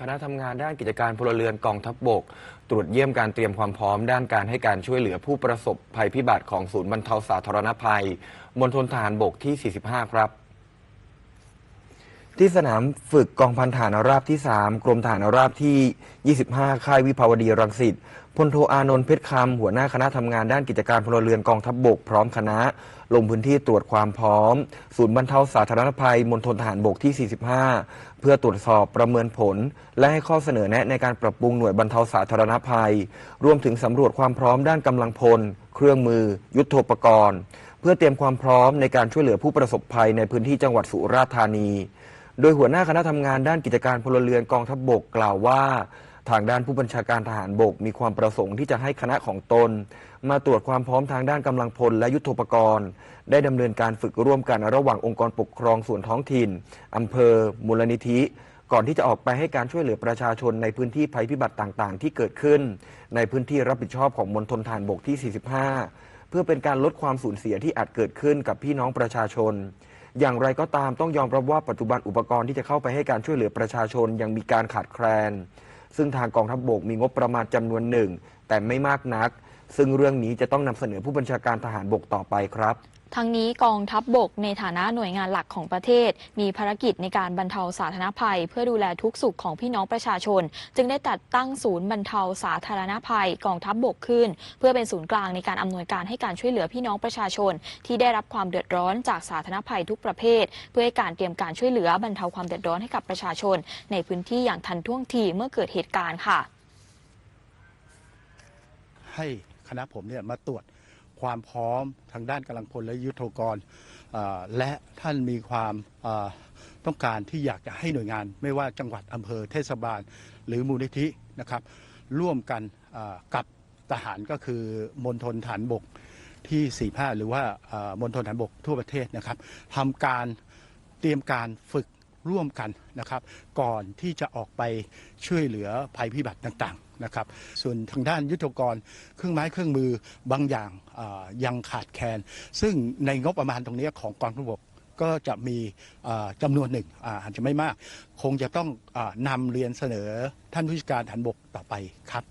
คณะทำงานด้านกิจการพลเรือนกองทัพบบก ตรวจเยี่ยมการเตรียมความพร้อมด้านการให้การช่วยเหลือผู้ประสบภัยพิบัติของศูนย์บรรเทาสาธารณภัยมณฑลทหารบกที่ 45 ครับ ที่สนามฝึกกองพันฐานราบที่ 3 กรมฐานราบที่ 25 ค่ายวิภาวดีรังสิตพลโทอานนท์เพชรคำหัวหน้าคณะทำงานด้านกิจการพลเรือนกองทัพบบกพร้อมคณะ ลงพื้นที่ตรวจความพร้อม ศูนย์บรรเทาสาธารณภัยมณฑลทหารบกที่ 45 เพื่อตรวจสอบประเมินผล และให้ข้อเสนอแนะในการปรับปรุงหน่วยบรรเทาสาธารณภัย รวมถึงสำรวจความพร้อมด้านกำลังพล เครื่องมือ ยุทโธปกรณ์ เพื่อเตรียมความพร้อมในการช่วยเหลือผู้ประสบภัยในพื้นที่จังหวัดสุราษฎร์ธานี โดยหัวหน้าคณะทำงานด้านกิจการพลเรือนกองทัพบบกกล่าวว่า ทางด้านผู้บัญชาการทหารบกมีความประสงค์ที่จะให้คณะของตน มาตรวจความพร้อมทางด้านกำลังพลและยุทธปกรณ์ ได้ดำเนินการฝึกร่วมกันระหว่างองค์กรปกครองส่วนท้องถิ่นอำเภอ มูลนิธิ ก่อนที่จะออกไปให้การช่วยเหลือประชาชนในพื้นที่ภัยพิบัติต่างๆ ที่เกิดขึ้น ในพื้นที่รับผิดชอบของมณฑลทหารบกที่ 45 เพื่อเป็นการลดความสูญเสียที่อาจเกิดขึ้นกับพี่น้องประชาชนอย่างไรก็ตามต้องยอมรับว่าปัจจุบันอุปกรณ์ที่จะเข้าไปให้การช่วยเหลือประชาชนยังมีการขาดแคลน ซึ่งทางกองทัพบบกมีงบประมาณจำนวนหนึ่ง แต่ไม่มากนัก ซึ่งเรื่องนี้จะต้องนำเสนอผู้บัญชาการทหารบกต่อไปครับ ทั้งนี้กองทัพบบกในฐานะหน่วยงานหลักของประเทศ มีภารกิจในการบรรเทาสาธารณภัย เพื่อดูแลทุกสุขของพี่น้องประชาชน จึงได้จัดตั้งศูนย์บรรเทาสาธารณภัย กองทัพบบกขึ้น เพื่อเป็นศูนย์กลางในการอำนวยการให้การช่วยเหลือพี่น้องประชาชน ที่ได้รับความเดือดร้อนจากสาธารณภัยทุกประเภท เพื่อให้การเตรียมการช่วยเหลือบรรเทาความเดือดร้อนให้กับประชาชน ในพื้นที่อย่างทันท่วงทีเมื่อเกิดเหตุการณ์ค่ะให้ คณะผมเนี่ยมาตรวจความพร้อมทางด้านกำลังพลและยุทโธกรและท่านมีความต้องการที่อยากจะให้หน่วยงาน ไม่ว่าจังหวัดอำเภอเทศบาล หรือมูลนิธินะครับร่วมกันกับทหารก็คือมณฑลฐานบกที่ 45 หรือว่ามณฑลฐานบกทั่วประเทศนะครับทำการเตรียมการฝึก ร่วมกันนะครับ ก่อนที่จะออกไปช่วยเหลือภัยพิบัติต่างๆนะครับ ส่วนทางด้านยุทธกรเครื่องไม้เครื่องมือบางอย่างยังขาดแคลนซึ่งในงบประมาณตรงนี้ของกองทัพบกก็จะมีอ่าจำนวนหนึ่งอาจจะไม่มาก คงจะต้องอานำเรียนเสนอท่านผู้จัดการฐานบกต่อไปครับ